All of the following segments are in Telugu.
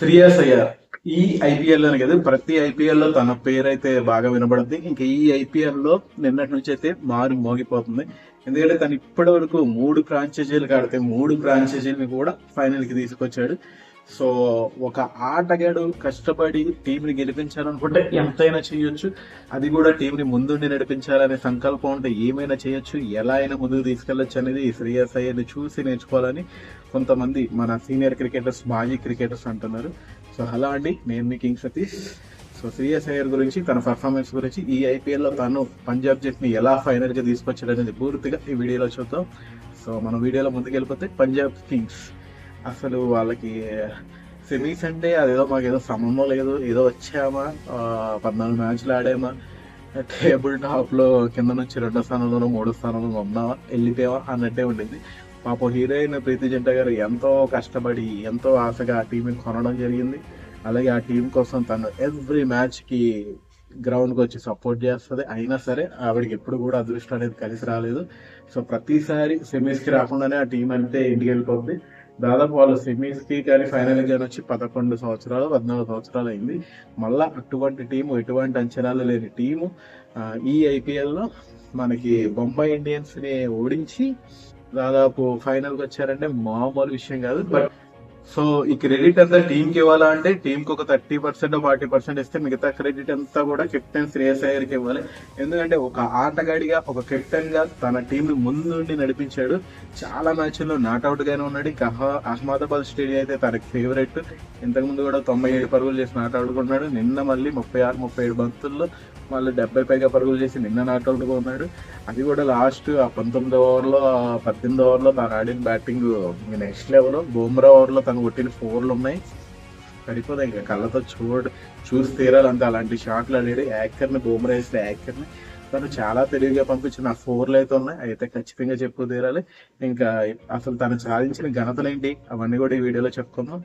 శ్రీయస్ అయ్యార్. ఈ ఐపీఎల్ అని కదా ప్రతి ఐపీఎల్లో తన పేరు అయితే బాగా వినబడుద్ది. ఇంకా ఈ ఐపీఎల్లో నిన్నటి నుంచి అయితే మారు మోగిపోతుంది. ఎందుకంటే తను ఇప్పటి వరకు మూడు ఫ్రాంచైజీలు కడితే మూడు ఫ్రాంచైజీని కూడా ఫైనల్కి తీసుకొచ్చాడు. సో ఒక ఆటగాడు కష్టపడి టీంని గెలిపించాలనుకుంటే ఎంతైనా చేయొచ్చు. అది కూడా టీంని ముందుండి నడిపించాలనే సంకల్పం ఉంటే ఏమైనా చేయొచ్చు. ఎలా అయినా ముందుకు తీసుకెళ్ళొచ్చు అనేది ఈ శ్రేయస్ అయ్యర్ని చూసి నేర్చుకోవాలని కొంతమంది మన సీనియర్ క్రికెటర్స్ మాజీ క్రికెటర్స్ అంటున్నారు. సో అలా అండి నేను మీ కింగ్ సతీష్. సో శ్రేయస్ అయ్యర్ గురించి తన పర్ఫార్మెన్స్ గురించి ఈ ఐపీఎల్లో తను పంజాబ్ జట్ని ఎలా ఫైనల్గా తీసుకొచ్చాడు అనేది పూర్తిగా ఈ వీడియోలో చూద్దాం. సో మన వీడియోలో ముందుకు వెళ్ళిపోతే పంజాబ్ కింగ్స్. అసలు వాళ్ళకి సెమీస్ అంటే అదేదో మాకు ఏదో సంబంధం లేదు. ఏదో వచ్చామా? పద్నాలుగు మ్యాచ్లు ఆడామా? టేబుల్ టాప్లో కింద నుంచి రెండో స్థానంలోనూ మూడో స్థానంలో ఉన్నావా వెళ్ళిపోయావా అన్నట్టే ఉండింది. పాపం హీరోయిన్ ప్రీతి జంట గారు ఎంతో కష్టపడి ఎంతో ఆశగా ఆ టీంని కొనడం జరిగింది. అలాగే ఆ టీం కోసం తను ఎవ్రీ మ్యాచ్కి గ్రౌండ్కి వచ్చి సపోర్ట్ చేస్తుంది. అయినా సరే ఆవిడకి ఎప్పుడు కూడా అదృష్టం అనేది కలిసి రాలేదు. సో ప్రతిసారి సెమీస్కి రాకుండానే ఆ టీం అంటే ఇంటికి వెళ్ళిపోతుంది దాదాపు వాళ్ళు సెమీస్కి కానీ ఫైనల్ కానీ వచ్చి పదకొండు సంవత్సరాలు పద్నాలుగు సంవత్సరాలు అయింది. మళ్ళీ అటువంటి టీము ఎటువంటి అంచనాలు లేని టీము ఈ ఐపీఎల్లో మనకి బొంబాయి ఇండియన్స్ని ఓడించి దాదాపు ఫైనల్కి వచ్చారంటే మామూలు విషయం కాదు. బట్ సో ఈ క్రెడిట్ అంతా టీమ్కి ఇవ్వాలా అంటే టీమ్కి ఒక థర్టీ పర్సెంట్ ఫార్టీ పర్సెంట్ ఇస్తే మిగతా క్రెడిట్ అంతా కూడా కెప్టెన్ శ్రేయస్ అయ్యర్కి ఇవ్వాలి. ఎందుకంటే ఒక ఆటగాడిగా ఒక కెప్టెన్గా తన టీం ముందుండి నడిపించాడు. చాలా మ్యాచ్ల్లో నాట్అవుట్ గానే ఉన్నాడు. ఇంకా అహ్మదాబాద్ స్టేడియం అయితే తనకి ఫేవరెట్. ఇంతకుముందు కూడా తొంభై ఏడు పరుగులు చేసి నాట్అవుట్ ఉన్నాడు నిన్న మళ్ళీ ముప్పై ఆరు ముప్పై ఏడు బంతుల్లో మళ్ళీ డెబ్బై పైగా పరుగులు చేసి నిన్న నాట్అవుట్ ఉన్నాడు అది కూడా లాస్ట్ ఆ పంతొమ్మిది ఓవర్లో పద్దెనిమిది ఓవర్లో తను ఆడిన బ్యాటింగ్ నెక్స్ట్ లెవెల్. బూమ్రా ఓవర్లో తను కొట్టిన ఫోర్లు ఉన్నాయి. సరిపోదా ఇంకా కళ్ళతో చూడ చూసి తీరాలంటే అలాంటి షాట్లు ఆడాడు. యాక్టర్ని బూమ్రా వేసిన యాకర్ తను చాలా తెలివిగా పంపించిన ఆ ఫోర్లు అయితే ఉన్నాయి. అయితే ఖచ్చితంగా చెప్పు తీరాలి. ఇంకా అసలు తను సాధించిన ఘనతలు ఏంటి? అవన్నీ కూడా ఈ వీడియోలో చెప్పుకుందాం.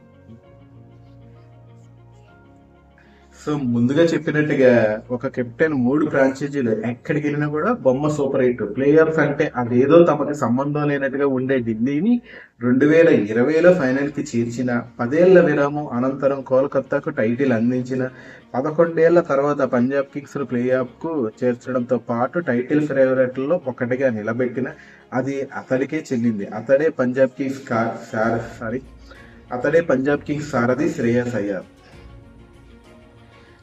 సో ముందుగా చెప్పినట్టుగా ఒక కెప్టెన్ మూడు ఫ్రాంచైజీలు ఎక్కడికి వెళ్ళినా కూడా బొమ్మ సూపర్ హిట్. ప్లేయర్స్ అంటే అదేదో తమకి సంబంధం లేనట్టుగా ఉండే ఢిల్లీని రెండు వేల ఇరవైలో ఫైనల్కి చేర్చిన పదేళ్ళ విరామం అనంతరం కోల్కత్తాకు టైటిల్ అందించిన పదకొండేళ్ళ తర్వాత పంజాబ్ కింగ్స్ ప్లే చేర్చడంతో పాటు టైటిల్ ఫేవరెట్లలో ఒకటిగా నిలబెట్టిన అది అతడికే చెల్లింది అతడే పంజాబ్ కింగ్స్ సారీ అతడే పంజాబ్ కింగ్స్ సారథి శ్రేయస్ అయ్యారు.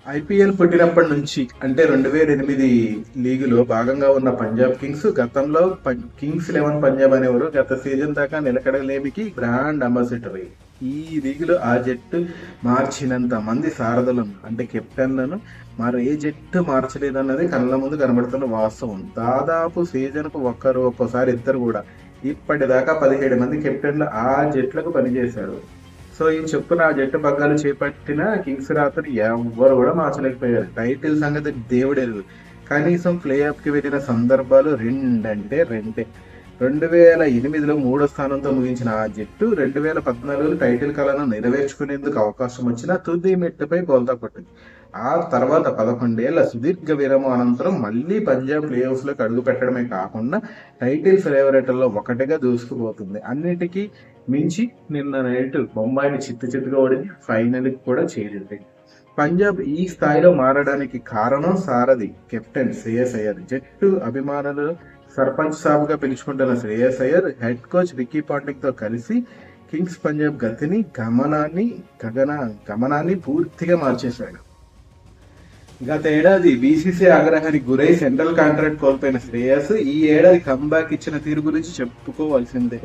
ఐపీఎల్ పుట్టినప్పటి నుంచి అంటే రెండు వేల ఎనిమిది లీగులో భాగంగా ఉన్న పంజాబ్ కింగ్స్ గతంలో పం- కింగ్స్ లెవెన్ పంజాబ్ అనేవారు గత సీజన్ దాకా నిలకడలేమికి బ్రాండ్ అంబాసిడర్. ఈ లీగులో ఆ జట్టు మార్చినంత మంది సారథులను అంటే కెప్టెన్లను మరి ఏ జట్టు మార్చలేదన్నది కళ్ళ ముందు కనబడుతున్న వాస్తవం. దాదాపు సీజన్కు ఒక్కరు ఒక్కోసారి ఇద్దరు కూడా. ఇప్పటిదాకా పదిహేడు మంది కెప్టెన్లు ఆ జట్లకు పనిచేశారు. సో ఈ చెప్పున ఆ జట్టు పగ్గాలు చేపట్టిన కింగ్స్ రాత్రి ఎవ్వరు కూడా మార్చలేకపోయారు. టైటిల్ సంగతి దేవుడెరుగు కనీసం ప్లే కి వెళ్ళిన సందర్భాలు రెండంటే రెండే. రెండు వేల ఎనిమిదిలో మూడో స్థానంతో ముగించిన ఆ జట్టు రెండు వేల పద్నాలుగులో టైటిల్ కళను నెరవేర్చుకునేందుకు అవకాశం వచ్చిన తుది మెట్టుపై బోల్తా పట్టింది ఆ తర్వాత పదకొండేళ్ళ సుదీర్ఘ విరామం అనంతరం మళ్ళీ పంజాబ్ ప్లే ఆఫ్స్ అడుగు పెట్టడమే కాకుండా టైటిల్ ఫేవరెట్లలో ఒకటిగా దూసుకుపోతుంది. అన్నిటికీ మించి నిన్న నైట్ బొంబాయిని చిత్తు చిత్తుగా ఓడింది. ఫైనల్ కూడా చేరింది. పంజాబ్ ఈ స్థాయిలో మారడానికి కారణం సారథి కెప్టెన్ శ్రేయస్ అయ్యర్. జట్టు అభిమానులు సర్పంచ్ సాబుగా పిలుచుకుంటున్న Shreyas Iyer head coach Ricky పాంటిక్తో కలిసి కింగ్స్ పంజాబ్ గతిని గమనాన్ని గగన గమనాన్ని పూర్తిగా మార్చేశాడు. గత ఏడాది బీసీసీ ఆగ్రహానికి గురై సెంట్రల్ కాంట్రాక్ట్ కోల్పోయిన శ్రేయస్ ఈ ఏడాది కంబ్యాక్ ఇచ్చిన తీరు గురించి చెప్పుకోవాల్సిందే.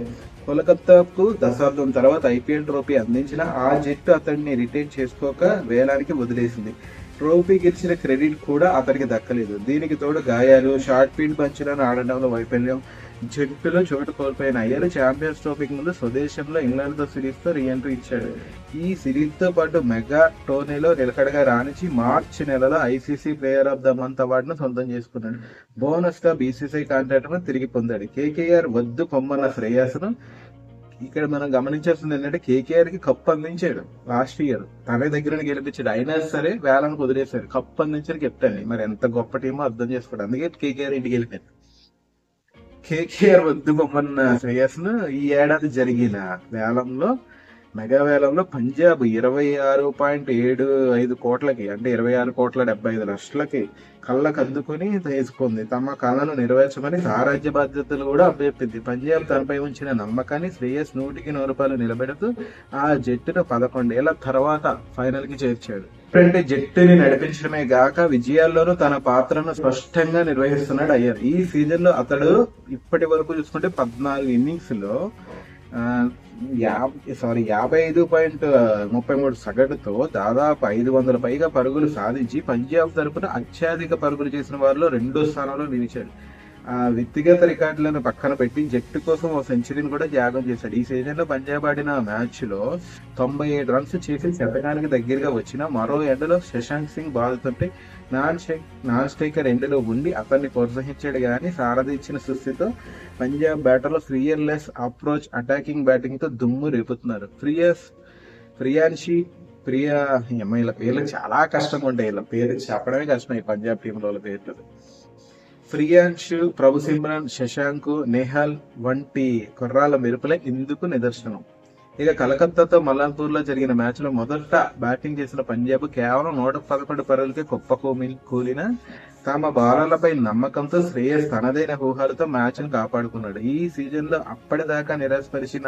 కోలకత్తాకు దశాబ్దం తర్వాత ఐపీఎల్ ట్రోఫీ అందించిన ఆ జట్టు అతడిని రిటైన్ చేసుకోక వేలానికి వదిలేసింది. ట్రోఫీ గెలిచిన క్రెడిట్ కూడా అతనికి దక్కలేదు. దీనికి తోడు గాయాలు షార్ట్ ఫీల్డ్ పంచులను ఆడడంలో వైఫల్యం జట్టులో చోటు కోల్పోయిన అయ్యర్ ఛాంపియన్స్ ట్రోఫీకి ముందు స్వదేశంలో ఇంగ్లాండ్తో సిరీస్తో సిరీస్ రీఎంట్రీ ఇచ్చాడు. ఈ సిరీస్తో పాటు మెగా టోర్నీలో నిలకడగా రాణించి మార్చి నెలలో ICC player of the month అవార్డును సొంతం చేసుకున్నాడు. బోనస్గా బీసీసీ కాంట్రాక్ట్ను తిరిగి పొందాడు. కేకేఆర్ వద్దు కొమ్మన్న శ్రేయాసను ఇక్కడ మనం గమనించాల్సింది ఏంటంటే కేకేఆర్కి కప్పు అందించాడు లాస్ట్ ఇయర్. తన దగ్గర గెలిపించాడు. అయినా సరే వేలను కుదిరేశాడు కప్పు అందించారు కెప్టెన్ మరి ఎంత గొప్ప టీమో అర్థం చేసుకోడు. అందుకే కేకేఆర్ ఇంటికి వెళ్ళిపోయింది కేకేఆర్ వద్దు బొమ్మన్న శ్రేయస్ను ఈ ఏడాది జరిగిన వేలంలో మెగావేలంలో పంజాబ్ ఇరవై ఆరు పాయింట్ ఏడు ఐదు కోట్లకి అంటే ఇరవై ఆరు కోట్ల డెబ్బై ఐదు లక్షలకి కళ్ళకు అద్దుకొని తీసుకుంది. తమ కళను నెరవేర్చమని సారాజ్య బాధ్యతలు కూడా అభ్యర్థింది. పంజాబ్ తనపై ఉంచిన నమ్మకాన్ని శ్రేయస్ నూటికి నూరు రూపాయలు నిలబెడుతూ ఆ జట్టును పదకొండేళ్ళ తర్వాత ఫైనల్కి చేర్చాడు. అంటే జట్టుని నడిపించడమే గాక విజయాల్లోనూ తన పాత్రను స్పష్టంగా నిర్వహిస్తున్నాడు అయ్యర్. ఈ సీజన్లో అతడు ఇప్పటి వరకు చూసుకుంటే పద్నాలుగు ఇన్నింగ్స్లో యాభై సారీ యాభై ఐదు పాయింట్ ముప్పై మూడు సగటుతో దాదాపు ఐదు వందల పైగా పరుగులు సాధించి పంజాబ్ తరపున అత్యధిక పరుగులు చేసిన వారిలో రెండో స్థానంలో నిలిచాడు. ఆ వ్యక్తిగత రికార్డులను పక్కన పెట్టి జట్టు కోసం ఓ సెంచరీని కూడా త్యాగం చేశాడు. ఈ సీజన్లో పంజాబ్ ఆడిన మ్యాచ్లో తొంభై ఏడు రన్స్ చేసి శతకానికి దగ్గరగా వచ్చిన మరో ఎండలో శశాంక్ సింగ్ బాదుతుంటే నాన్ నాన్ స్ట్రైకర్ ఎండలో ఉండి అతన్ని ప్రోత్సహించాడు కానీ సారథి ఇచ్చిన సుస్థితో పంజాబ్ బ్యాటర్లో ఫ్రియర్లెస్ అప్రోచ్ అటాకింగ్ బ్యాటింగ్తో దుమ్ము రేపుతున్నారు. ఫ్రియస్ ప్రియాన్షి ప్రియా ఏమో పేర్లు చాలా కష్టంగా ఉంటాయి. వీళ్ళ పేరు చెప్పడమే కష్టం ఈ పంజాబ్ టీంలో వాళ్ళ పేర్లు. ప్రియాంశు ప్రభు సిమ్రాన్ శశాంక్ నెహాల్ వంటి కుర్రాల మెరుపులే ఇందుకు నిదర్శనం. ఇక కలకత్తాతో మలాపూర్లో జరిగిన మ్యాచ్లో మొదట బ్యాటింగ్ చేసిన పంజాబ్ కేవలం నూట పదకొండు పరుగులకే కుప్ప కూమి కూలిన తమ బౌలర్లపై నమ్మకంతో శ్రేయస్ తనదైన ఊహాలతో మ్యాచ్ను కాపాడుకున్నాడు. ఈ సీజన్లో అప్పటిదాకా నిరాశపరిచిన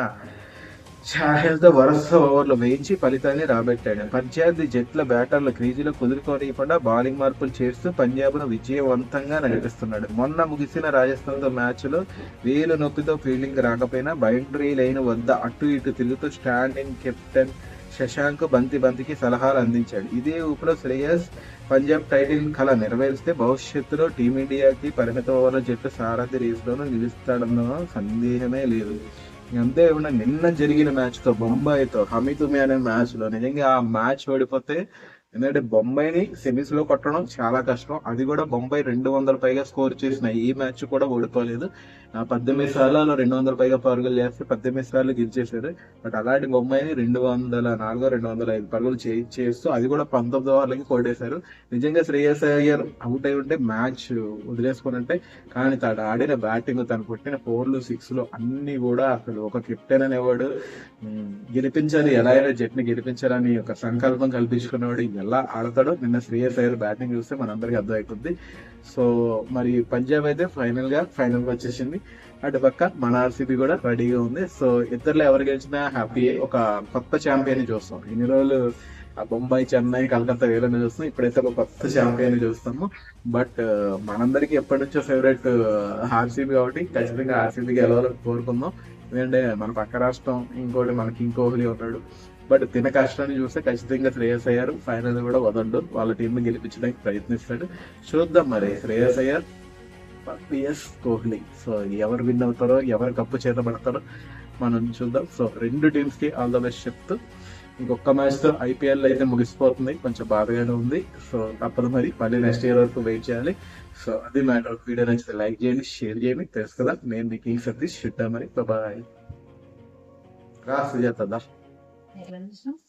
చాహెల్ వరుస ఓవర్లు వేయించి ఫలితాన్ని రాబట్టాడు. పంచాయతీ జట్ల బ్యాటర్లు క్రీజులో కుదురుకోనియకుండా బౌలింగ్ మార్పులు చేస్తూ పంజాబ్ను విజయవంతంగా నడిపిస్తున్నాడు. మొన్న ముగిసిన రాజస్థాన్తో మ్యాచ్లో వేలు నొప్పితో ఫీల్డింగ్ రాకపోయినా బౌండరీ లైన్ వద్ద అటు ఇటు తిరుగుతూ స్టాండింగ్ కెప్టెన్ శశాంక్ బంతి బంతికి సలహాలు అందించాడు. ఇదే ఊపులో శ్రేయస్ పంజాబ్ టైటిల్ కళ నెరవేరిస్తే భవిష్యత్తులో టీమిండియాకి పరిమిత ఓవర్ల జట్టు సారథి రేసులోనూ నిలుస్తాడన్న సందేహమే లేదు. అంతేకాకుండా నిన్న జరిగిన మ్యాచ్తో బొంబాయితో హమీతుమి అనే మ్యాచ్లో నిజంగా ఆ మ్యాచ్ ఓడిపోతే ఎందుకంటే బొంబాయిని సెమీస్లో కొట్టడం చాలా కష్టం. అది కూడా బొంబాయి రెండు వందల పైగా స్కోర్ చేసిన ఈ మ్యాచ్ కూడా ఓడిపోలేదు. పద్దెనిమిది సార్లు రెండు వందల పైగా పరుగులు చేస్తే పద్దెనిమిది సార్లు గెలిచేశారు. బట్ అలాంటి బొంబాయిని రెండు వందల నాలుగు రెండు వందల ఐదు పరుగులు చేస్తూ అది కూడా పంతొమ్మిది ఓవర్లకి కొట్టేశారు. నిజంగా శ్రేయస్ అయ్యర్ అవుట్ అయి ఉంటే మ్యాచ్ వదిలేసుకుని అంటే కానీ తను ఆడిన బ్యాటింగ్ తను కొట్టిన ఫోర్లు సిక్స్లు అన్ని కూడా అసలు ఒక కెప్టెన్ అనేవాడు గెలిపించాలి ఎలా అయినా జట్టుని గెలిపించాలని ఒక సంకల్పం కల్పించుకునేవాడు ఎలా ఆడతాడో నిన్న శ్రేయస్ అయ్యర్ బ్యాటింగ్ చూస్తే మనందరికి అర్థమవుతుంది సో మరి పంజాబ్ అయితే ఫైనల్గా ఫైనల్ వచ్చేసింది. అటు పక్క మన ఆర్సీబీ కూడా రెడీగా ఉంది. సో ఇద్దరులో ఎవరు గెలిచినా హ్యాపీ. ఒక కొత్త ఛాంపియన్ చూస్తాం. ఇన్ని రోజులు ఆ బొంబాయి చెన్నై కలకత్తా వేలని చూస్తాం. ఇప్పుడైతే ఒక కొత్త ఛాంపియన్ చూస్తాము. బట్ మనందరికి ఎప్పటి నుంచో ఫేవరెట్ ఆర్సీబీ కాబట్టి ఖచ్చితంగా ఆర్సీబీ గెలవాలని కోరుకుందాం. ఎందుకంటే మన పక్క రాష్ట్రం ఇంకోటి మనకి ఇంకోహ్లీ ఉన్నాడు. బట్ తిన కష్టాన్ని చూస్తే ఖచ్చితంగా శ్రేయస్ అయ్యారు. ఫైనల్ కూడా వదండు. వాళ్ళ టీం ని గెలిపించడానికి ప్రయత్నిస్తాడు. చూద్దాం మరి. శ్రేయస్ అయ్యార్ పిఎస్ కోహ్లీ సో ఎవరు విన్ అవుతారో ఎవరు కప్పు చేత పడతారో మనం చూద్దాం. సో రెండు టీమ్స్కి ఆల్ ద బెస్ట్ చెప్తూ ఇంకొక మ్యాచ్తో ఐపీఎల్ అయితే ముగిసిపోతుంది. కొంచెం బాధగానే ఉంది. సో తప్పదు మరి. మళ్ళీ నెక్స్ట్ ఇయర్ వరకు వెయిట్ చేయాలి. సో అది మ్యాటర్ వీడియో నచ్చితే లైక్ చేయండి షేర్ చేయండి. తెలుసు కదా నేను మీ కింగ్ సతీష్. షుట్టా మరి. బాయ్ రా సుజాత దా ఎట్లా చూసినావ్?